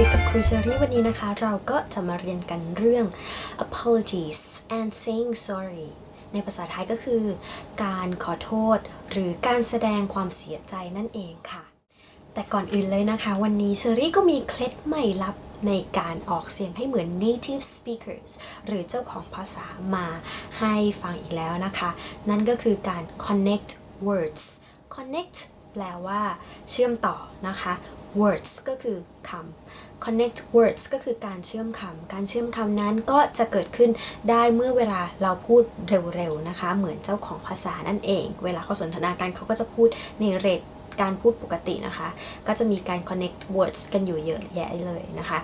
ฤษกับครูเชอรี่วันนี้นะคะ เราก็จะมาเรียนกันเรื่อง apologies and saying sorry ในภาษาไทยก็คือ การขอโทษ หรือการแสดงความเสียใจนั่นเองค่ะ แต่ก่อนอื่นเลยนะคะ วันนี้เชอรี่ก็มีเคล็ดไม่ลับในการออกเสียงให้เหมือน native speakers หรือเจ้าของภาษามาให้ฟังอีกแล้วนะคะ นั่นก็คือการ connect words connect แปลว่าเชื่อมต่อนะคะ words ก็คือคำ connect words ก็คือการเชื่อมคำ การเชื่อมคำนั้นก็จะเกิดขึ้นได้เมื่อเวลาเราพูดเร็วๆนะคะ เหมือนเจ้าของภาษานั่นเอง เวลาเขาสนทนากันเขาก็จะพูดในเรทการพูดปกตินะคะ ก็จะมีการ connect words กันอยู่เยอะแยะเลยนะคะ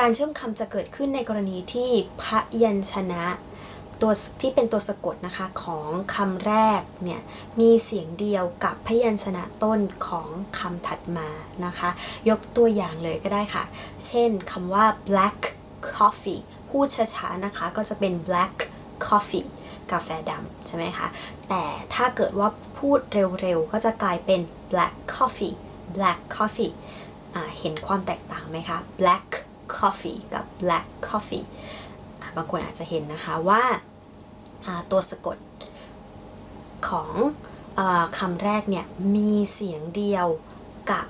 การเชื่อมคำจะเกิดขึ้นในกรณีที่พยัญชนะ ตัวที่เป็นตัวสะกดนะคะของคำแรกเนี่ยมีเสียงเดียวกับพยัญชนะต้นของคำถัดมานะคะ ยกตัวอย่างเลยก็ได้ค่ะ เช่นคำว่า black coffee พูดช้าๆนะคะก็จะเป็น black coffee กาแฟดำใช่ไหมคะ แต่ถ้าเกิดว่าพูดเร็วๆ ก็จะกลายเป็น black coffee black coffee เห็นความแตกต่างไหมคะ black coffee กับ black coffee บางคนอาจจะเห็นนะคะว่า ตัวสะกดของอคำแรกเนี่ยมีเสียงเดียวกับ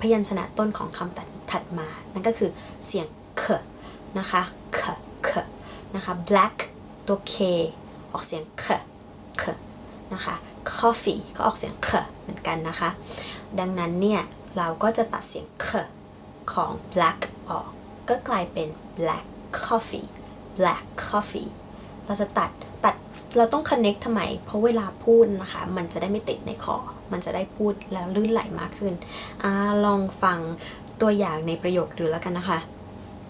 พยัญชนะต้นของคำถัดมา นั่นก็คือเสียงเคนะคะ k k นะคะ black ตัว k ออกเสียง k k นะคะ coffee ก็ออกเสียง k เหมือนกันนะคะ ดังนั้นเนี่ยเราก็จะตัดเสียง k ของ black ออก ก็กลายเป็น black coffee black coffee เราจะตัดตัดเราต้อง connect ทำไม เพราะเวลาพูดนะคะ มันจะได้ไม่ติดในคอ มันจะได้พูดแล้วลื่นไหลมากขึ้นอลองฟังตัวอย่างในประโยคดูแล้วกันนะคะ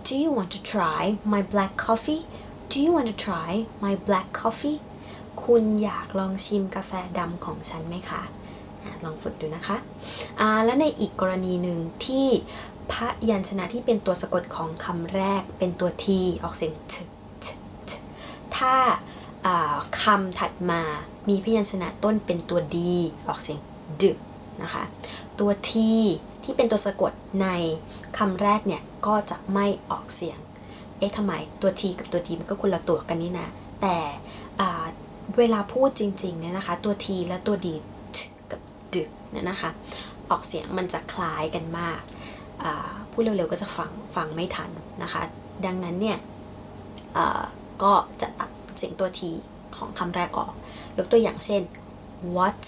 Do you want to try my black coffee Do you want to try my black coffee คุณอยากลองชิมกาแฟดำของฉันไหมคะลองฝึกดูนะคะ และในอีกกรณีหนึ่งที่พยัญชนะที่เป็นตัวสะกดของคำแรกเป็นตัว t ออกเสียง t t t ถ้าคำถัดมามีพยัญชนะต้นเป็นตัว d ออกเสียง d นะคะตัว t ที่เป็นตัวสะกดในคำแรกเนี่ยก็จะไม่ออกเสียง เอ๊ะทำไมตัว t กับตัว d มันก็คนละตัวกันนี่นะ แต่เวลาพูดจริงๆเนี่ยนะคะ ตัว t และตัว d t กับ d เนี่ยนะคะ ออกเสียงมันจะคล้ายกันมากพูดเร็วๆก็จะฟังฟังไม่ทันนะคะ ดังนั้นเนี่ยก็จะ เสียงตัว t ของคำแรกออก ยกตัวอย่างเช่น what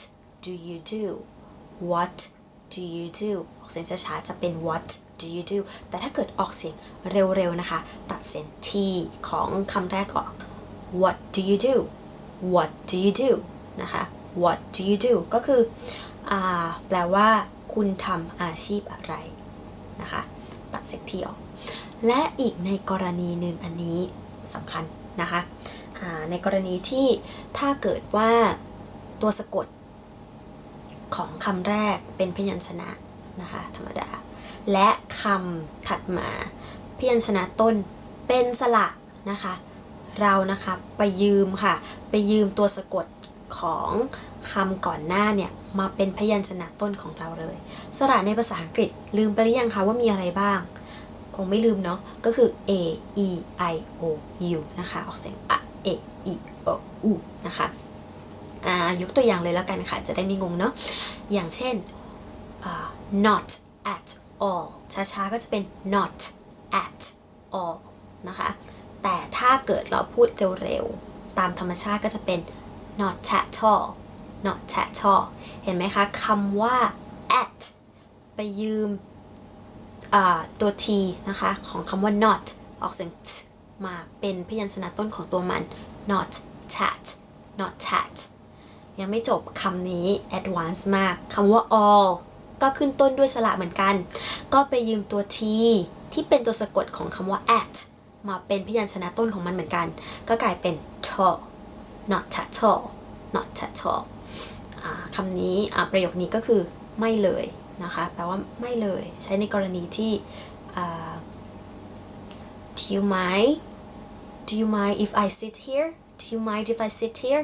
do you do what do you do ออกเสียงช้าๆจะเป็น what do you do แต่ถ้าเกิดออกเสียงเร็วๆนะคะ ตัดเสียง t ของคำแรกออก what do you do what do you do นะคะ what do you do ก็คืออแปลว่า คุณทำอาชีพอะไรนะคะ ตัดเสียง t ออก และอีกในกรณีหนึ่งอันนี้สำคัญนะคะ ในกรณีที่ถ้าเกิดว่าตัวสะกดของคำแรกเป็นพยัญชนะนะคะธรรมดา และคำถัดมาพยัญชนะต้นเป็นสระนะคะเรานะคะไปยืมค่ะ ไปยืมตัวสะกดของคำก่อนหน้าเนี่ยมาเป็นพยัญชนะต้นของเราเลย สระในภาษาอังกฤษลืมไปหรือยังคะว่ามีอะไรบ้าง คงไม่ลืมเนาะก็คือ a e i o u นะคะออกเสียงอะ a e o u นะคะยกตัวอย่างเลยแล้วกันค่ะ จะได้ไม่งงเนาะอย่างเช่น not at all ช้าๆ ก็จะเป็น not at all นะคะ แต่ถ้าเกิดเราพูดเร็วๆ ตามธรรมชาติก็จะเป็น not at all not at all เห็นไหมคะคำว่า at ไปยืมตัว t นะคะ ของคำว่า not ออกเสียง t มาเป็นพยัญชนะต้นของตัวมัน not tat not tat ยังไม่จบคำนี้ advanced มากคำว่า all ก็ขึ้นต้นด้วยสระเหมือนกัน ก็ไปยืมตัว t ที่เป็นตัวสะกดของคำว่า at มาเป็นพยัญชนะต้นของมันเหมือนกัน ก็กลายเป็น tall not at all not at all คำนี้ประโยคนี้ก็คือไม่เลยนะคะแปลว่าไม่เลยใช้ในกรณีที่ do you mind do you mind if I sit here do you mind if I sit here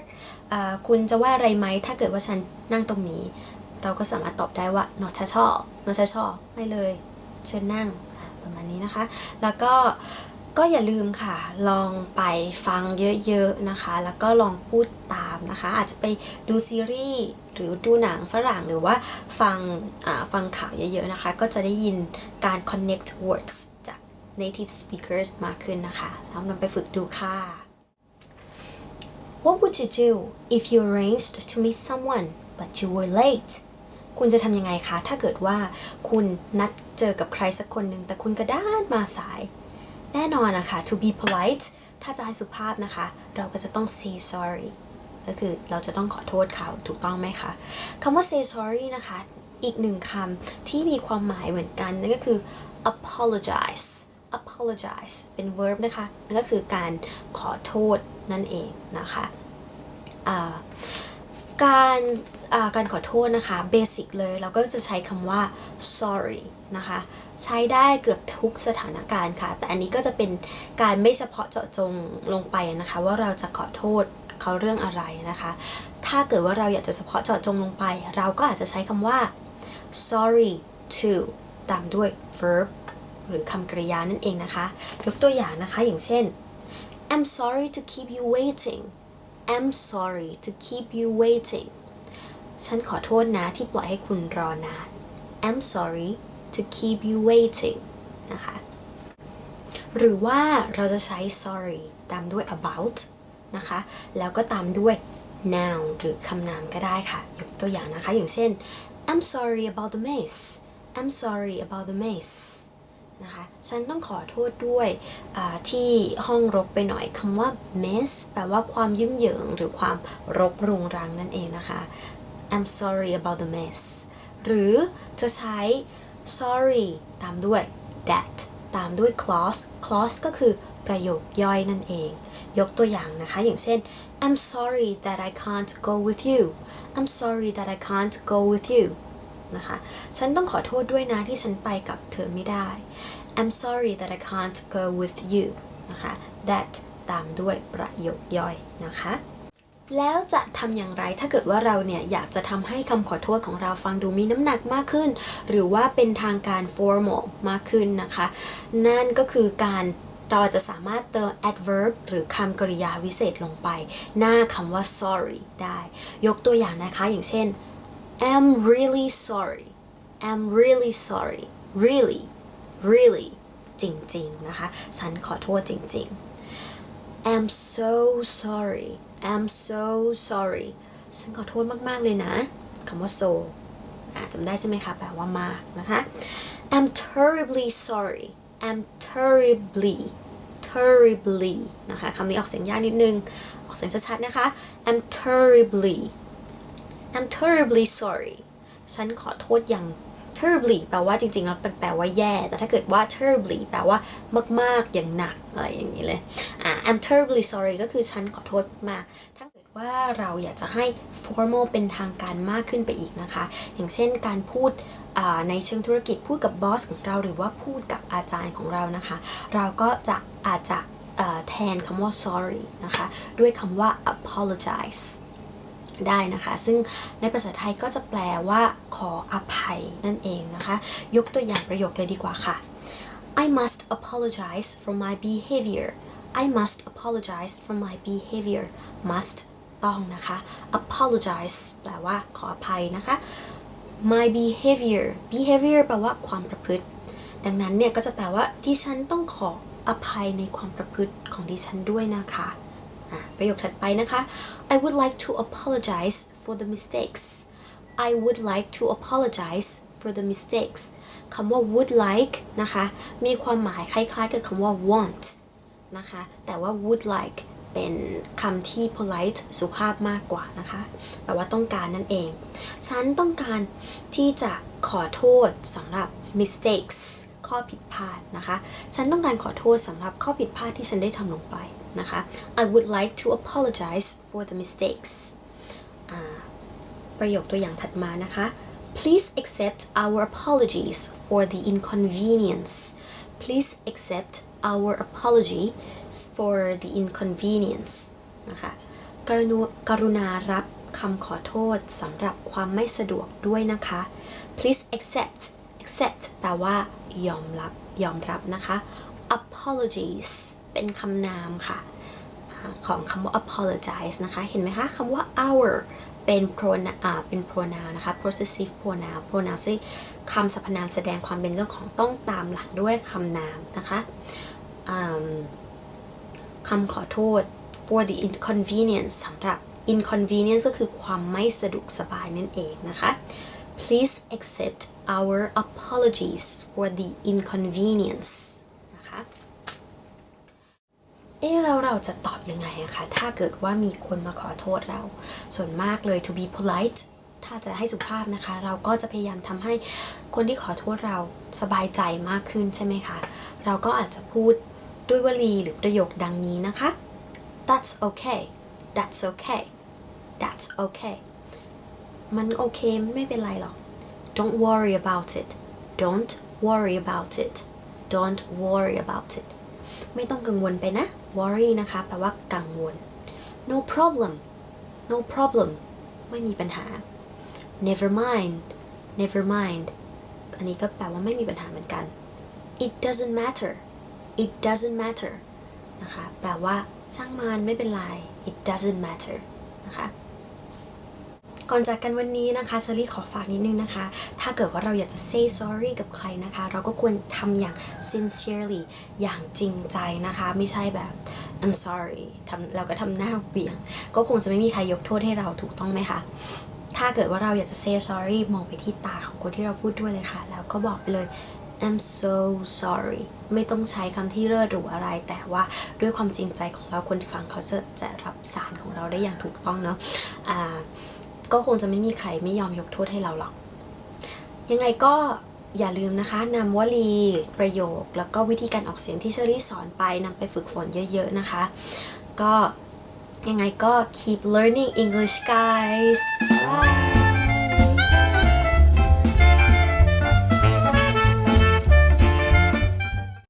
คุณจะว่าอะไรไหมถ้าเกิดว่าฉันนั่งตรงนี้ เราก็สามารถตอบได้ว่า not at all not at all ไม่เลย เชิญนั่งประมาณนี้นะคะ แล้วก็ก็อย่าลืมค่ะ ลองไปฟังเยอะๆนะคะ แล้วก็ลองพูดตามนะคะ อาจจะไปดูซีรีส์หรือดูหนังฝรั่งหรือว่าฟังฟังข่าวเยอะๆนะคะ ก็จะได้ยินการ connect words native speakers มากขึ้นนะคะ แล้วนำไปฝึกดูค่ะ What would you do if you arranged to meet someone but you were late คุณจะทำยังไงคะ ถ้าเกิดว่าคุณนัดเจอกับใครสักคนหนึ่งแต่คุณกระด้านมาสาย แน่นอนนะคะ to be polite ถ้าจะให้สุภาพนะคะ เราก็จะต้อง say sorry ก็คือเราจะต้องขอโทษเขาถูกต้องไหมคะคำว่า say sorry นะคะ อีกหนึ่งคำที่มีความหมายเหมือนกันนั่นก็คือ apologize apologize เป็น verb นะคะ นั่นก็คือการขอโทษนั่นเองนะคะการการขอโทษนะคะเบสิกเลยเราก็จะใช้คำว่า sorry นะคะใช้ได้เกือบทุกสถานการณ์ค่ะ แต่อันนี้ก็จะเป็นการไม่เฉพาะเจาะจงลงไปนะคะ ว่าเราจะขอโทษเขาเรื่องอะไรนะคะ ถ้าเกิดว่าเราอยากจะเฉพาะเจาะจงลงไป เราก็อาจจะใช้คำว่า sorry to ตามด้วย verb หรือคำกริยานั่นเองนะคะ ยกตัวอย่างนะคะ อย่างเช่น I'm sorry to keep you waiting I'm sorry to keep you waiting ฉันขอโทษนะที่ปล่อยให้คุณรอนาน I'm sorry to keep you waiting นะคะ หรือว่าเราจะใช้ sorry ตามด้วย about นะคะ แล้วก็ตามด้วย noun หรือคำนามก็ได้ค่ะ ยกตัวอย่างนะคะ อย่างเช่น I'm sorry about the mess I'm sorry about the mess นะคะ ฉันต้องขอโทษด้วยที่ห้องรกไปหน่อยคำว่า mess แปลว่าความยุ่งเหยิงหรือความรกรุงรังนั่นเองนะคะ I'm sorry about the mess หรือจะใช้ sorry ตามด้วย that ตามด้วย clause clause ก็คือประโยคย่อยนั่นเอง ยกตัวอย่างนะคะ อย่างเช่น I'm sorry that I can't go with you I'm sorry that I can't go with you นะคะ ฉันต้องขอโทษด้วยนะที่ฉันไปกับเธอไม่ได้ I'm sorry that I can't go with you นะคะ that ตามด้วยประโยคย่อยนะคะ แล้วจะทำอย่างไรถ้าเกิดว่าเราเนี่ยอยากจะทำให้คำขอโทษของเราฟังดูมีน้ำหนักมากขึ้น หรือว่าเป็นทางการ formal มากขึ้นนะคะ นั่นก็คือการเราจะสามารถเติม adverb หรือคำกริยาวิเศษลงไป หน้าคำว่า sorry ได้ ยกตัวอย่างนะคะอย่างเช่น I'm really sorry I'm really sorry really really จริงๆนะคะ ฉันขอโทษจริงๆ I'm so sorry I'm so sorry ฉันขอโทษมาก ๆ เลยนะคำว่า so อ่ะจำได้ใช่ไหมคะ แปลว่ามากนะคะ I'm terribly sorry I'm terribly terribly นะคะคำนี้ออกเสียงยากนิดนึง ออกเสียงชัดๆนะคะ I'm terribly I'm terribly sorry ฉันขอโทษอย่าง terribly แปลว่าจริงๆแล้วเป็นแปลว่าแย่ แต่ถ้าเกิดว่า terribly แปลว่ามากๆ อย่างหนักอะไรอย่างนี้เลยอ่า I'm terribly sorry ก็คือฉันขอโทษมาก ถ้าเกิดว่าเราอยากจะให้ formal เป็นทางการมากขึ้นไปอีกนะคะ อย่างเช่นการพูดในเชิงธุรกิจพูดกับบอสของเราหรือว่าพูดกับอาจารย์ของเรานะคะ เราก็จะอาจจะแทนคำว่า sorry นะคะ ด้วยคำว่า apologize ได้นะคะ ซึ่งในภาษาไทยก็จะแปลว่า ขออภัยนั่นเองนะคะ ยกตัวอย่างประโยคเลยดีกว่าค่ะ I must apologize for my behavior I must apologize for my behavior must ต้องนะคะ apologize แปลว่าขออภัยนะคะ my behavior behavior แปลว่าความประพฤติ ดังนั้นเนี่ยก็จะแปลว่าดิฉันต้องขออภัยในความประพฤติของดิฉันด้วยนะคะอะ ประโยคถัดไปนะคะ I would like to apologize for the mistakes I would like to apologize for the mistakes คำว่า would like นะคะ มีความหมายคล้ายๆกับคำว่า want นะคะ แต่ว่า would like เป็นคำที่ polite สุภาพมากกว่านะคะแปลว่าต้องการนั่นเอง ฉันต้องการที่จะขอโทษสำหรับ mistakes ข้อผิดพลาดนะคะ ฉันต้องการขอโทษสำหรับข้อผิดพลาดที่ฉันได้ทำลงไป นะคะ I would like to apologize for the mistakes ประโยคตัวอย่างถัดมานะคะ Please accept our apologies for the inconvenience Please accept our apology for the inconvenience นะคะกรุณากรุณารับคำขอโทษสำหรับความไม่สะดวกด้วยนะคะ please accept accept แปลว่ายอมรับ ยอมรับนะคะ apologies เป็นคำนามค่ะของคำว่า apologize นะคะ เห็นไหมคะคำว่า our เป็น pronoun เป็น pronoun นะคะ possessive pronoun pronoun ซึ่งคำสรรพนามแสดงความเป็นเจ้าของต้องตามหลังด้วยคำนามนะคะคำขอโทษ for the inconvenience สำหรับ inconvenience ก็คือความไม่สะดวกสบายนั่นเองนะคะ please accept our apologies for the inconvenience เอ๊ะแล้วเราจะตอบยังไงอะคะถ้าเกิดว่ามีคนมาขอโทษเรา ส่วนมากเลย to be polite ถ้าจะให้สุภาพนะคะ เราก็จะพยายามทำให้คนที่ขอโทษเราสบายใจมากขึ้นใช่ไหมคะ เราก็อาจจะพูดด้วยวลีหรือประโยคดังนี้นะคะ that's okay that's okay that's okay มันโอเคไม่เป็นไรหรอก don't worry about it don't worry about it don't worry about it ไม่ต้องกังวลไปนะ worry นะคะแปลว่ากังวล no problem no problem ไม่มีปัญหา never mind never mind อันนี้ก็แปลว่าไม่มีปัญหาเหมือนกัน it doesn't matter it doesn't matter นะคะ แปลว่าช่างมันไม่เป็นไร it doesn't matter นะคะ ก่อนจากกันวันนี้นะคะเชอรี่ขอฝากนิดนึงนะคะ ถ้าเกิดว่าเราอยากจะ say sorry กับใครนะคะ เราก็ควรทำอย่าง sincerely อย่างจริงใจนะคะ ไม่ใช่แบบ I'm sorry ทำเราก็ทำหน้าเบี่ยง ก็คงจะไม่มีใครยกโทษให้เราถูกต้องไหมคะถ้าเกิดว่าเราอยากจะ say sorry มองไปที่ตาของคนที่เราพูดด้วยเลยค่ะ แล้วก็บอกไปเลย I'm so sorry ไม่ต้องใช้คำที่เลิศหรูอะไร แต่ว่าด้วยความจริงใจของเราคนฟังเขาจะจะรับสารของเราได้อย่างถูกต้องเนาะอ่า ก็คงจะไม่มีใครไม่ยอมยกโทษให้เราหรอก ยังไงก็อย่าลืมนะคะนำวลีประโยค แล้วก็วิธีการออกเสียงที่เชอรี่สอนไปนำไปฝึกฝนเยอะๆนะคะ ก็ยังไงก็ keep learning English guys bye